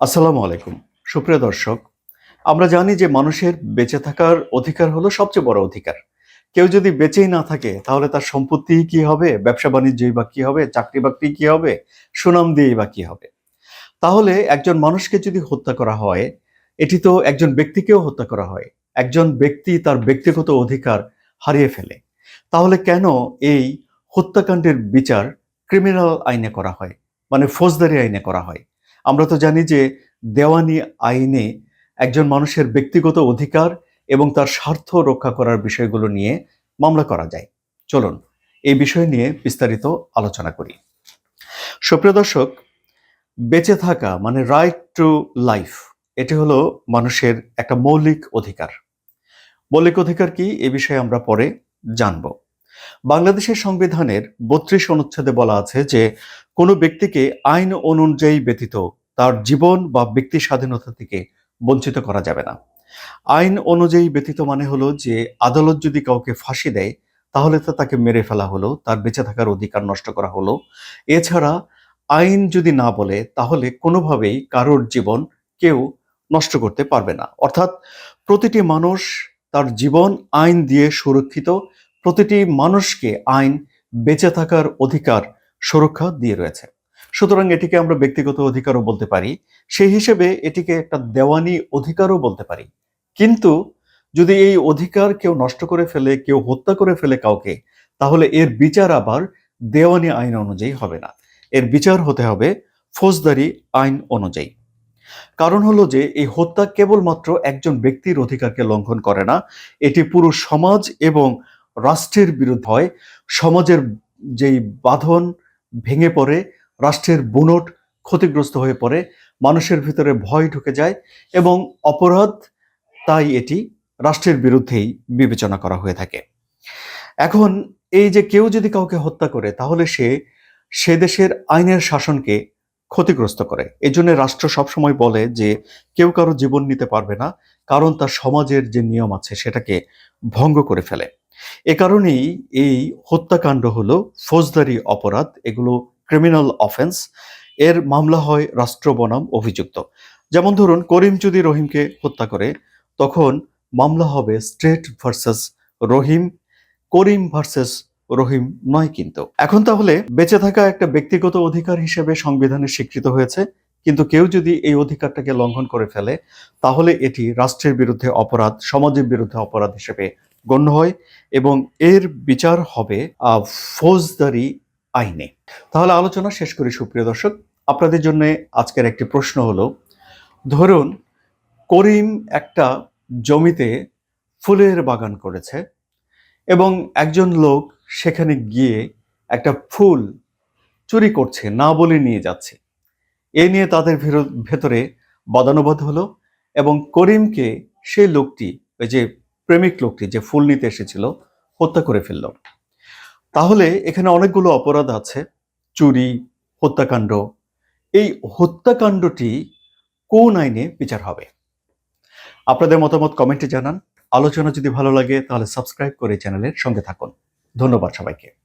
আসসালামু আলাইকুম। সুপ্রিয় দর্শক, আমরা জানি যে মানুষের বেঁচে থাকার অধিকার হলো সবচেয়ে বড় অধিকার। কেউ যদি বেঁচেই না থাকে, তাহলে তার সম্পত্তি কি হবে? ব্যবসা বাণিজ্যই বা কি হবে? চাকরি বাকরি কি হবে? সুনাম দিয়েই বা কি হবে? তাহলে একজন মানুষকে যদি হত্যা করা হয়, এটি তো একজন ব্যক্তিকেও হত্যা করা হয়। একজন ব্যক্তি তার ব্যক্তিগত অধিকার হারিয়ে ফেলে। তাহলে কেন এই হত্যাকাণ্ডের বিচার ক্রিমিনাল আইনে করা হয়? মানে ফৌজদারি আইনে করা হয়? আমরা তো জানি যে দেওয়ানি আইনে একজন মানুষের ব্যক্তিগত অধিকার এবং তার স্বার্থ রক্ষা করার বিষয়গুলো নিয়ে মামলা করা যায়। চলুন, এই বিষয় নিয়ে বিস্তারিত আলোচনা করি। সুপ্রিয় দর্শক, বেঁচে থাকা মানে রাইট টু লাইফ এটি হলো মানুষের একটা মৌলিক অধিকার। মৌলিক অধিকার কি? এ বিষয়ে আমরা পরে জানব। বাংলাদেশের সংবিধানের বত্রিশ অনুচ্ছেদে বলা আছে যে, কোনো ব্যক্তিকে আইন অনুযায়ী ব্যতীত তার জীবন বা ব্যক্তি স্বাধীনতা থেকে বঞ্চিত করা যাবে না। আইন অনুযায়ী ব্যতীত মানে হলো যে, আদালত যদি কাউকে ফাঁসি দেয়, তাহলে তো তাকে মেরে ফেলা হলো, তার বেঁচে থাকার অধিকার নষ্ট করা হলো। এছাড়া, আইন যদি না বলে, তাহলে কোনোভাবেই কারোর জীবন কেউ নষ্ট করতে পারবে না। অর্থাৎ, প্রতিটি মানুষ তার জীবন আইন দিয়ে সুরক্ষিত প্রতিটি মানুষকে আইন বেঁচে থাকার অধিকার সুরক্ষা দিয়ে রয়েছে। সুতরাং এটিকে আমরা ব্যক্তিগত অধিকারও বলতে পারি, সেই হিসেবে এটিকে একটা দেওয়ানি অধিকারও বলতে পারি। কিন্তু যদি এই অধিকার কেউ নষ্ট করে ফেলে, কেউ হত্যা করে ফেলে কাউকে, তাহলে এর বিচার আবার দেওয়ানি আইন অনুযায়ী হবে না। এর বিচার হতে হবে ফৌজদারি আইন অনুযায়ী। কারণ হলো যে, এই হত্যা কেবলমাত্র একজন ব্যক্তির অধিকারকে লঙ্ঘন করে না, এটি পুরো সমাজ এবং রাষ্ট্রের বিরুদ্ধে হয়, সমাজের যেই বাঁধন ভেঙে পড়ে, রাষ্ট্রের বুনট ক্ষতিগ্রস্ত হয়ে পড়ে, মানুষের ভিতরে ভয় ঢুকে যায় এবং অপরাধ তাই এটি রাষ্ট্রের বিরুদ্ধেই বিবেচনা করা হয়ে থাকে। এখন এই যে কেউ যদি কাউকে হত্যা করে, তাহলে সে সে দেশের আইনের শাসনকে ক্ষতিগ্রস্ত করে। এই জন্য রাষ্ট্র সবসময় বলে যে, কেউ কারও জীবন নিতে পারবে না, কারণ তার সমাজের যে নিয়ম আছে, সেটাকে ভঙ্গ করে ফেলে। এ কারণেই এই হত্যাকাণ্ড হলো ফৌজদারি অপরাধ, এগুলো ক্রিমিনাল অফেন্স এর মামলা হয় রাষ্ট্র বনাম অভিযুক্ত। যেমন ধরুন, করিম যদি রহিমকে হত্যা করে, তখন মামলা হবে state versus Rahim, Karim versus Rahim নয় কিন্তু। এখন তাহলে বেঁচে থাকা একটা ব্যক্তিগত অধিকার হিসেবে সংবিধানে স্বীকৃত হয়েছে, কিন্তু কেউ যদি এই অধিকারটাকে লঙ্ঘন করে ফেলে, তাহলে এটি রাষ্ট্রের বিরুদ্ধে অপরাধ, সমাজের বিরুদ্ধে অপরাধ হিসেবে গণ্য হয় এবং এর বিচার হবে ফৌজদারি আইনে। তাহলে আলোচনা শেষ করি, সুপ্রিয় দর্শক। আপনাদের জন্য আজকের একটি প্রশ্ন হলো, ধরুন করিম একটা জমিতে ফুলের বাগান করেছে এবং একজন লোক সেখানে গিয়ে একটা ফুল চুরি করছে, না বলে নিয়ে যাচ্ছে। এ নিয়ে তাদের ভেতরে বাদানুবাদ হলো এবং করিমকে সেই লোকটি, ওই যে প্রেমিক লোকটি যে ফুল নিতে এসেছিল, হত্যা করে ফেলল। তাহলে এখানে অনেকগুলো অপরাধ আছে। চুরি, হত্যাকাণ্ড। এই হত্যাকাণ্ডটি কোন আইনে বিচার হবে? আপনাদের মতামত কমেন্টে জানান। আলোচনা যদি ভালো লাগে, তাহলে সাবস্ক্রাইব করে চ্যানেলের সঙ্গে থাকুন। ধন্যবাদ সবাইকে।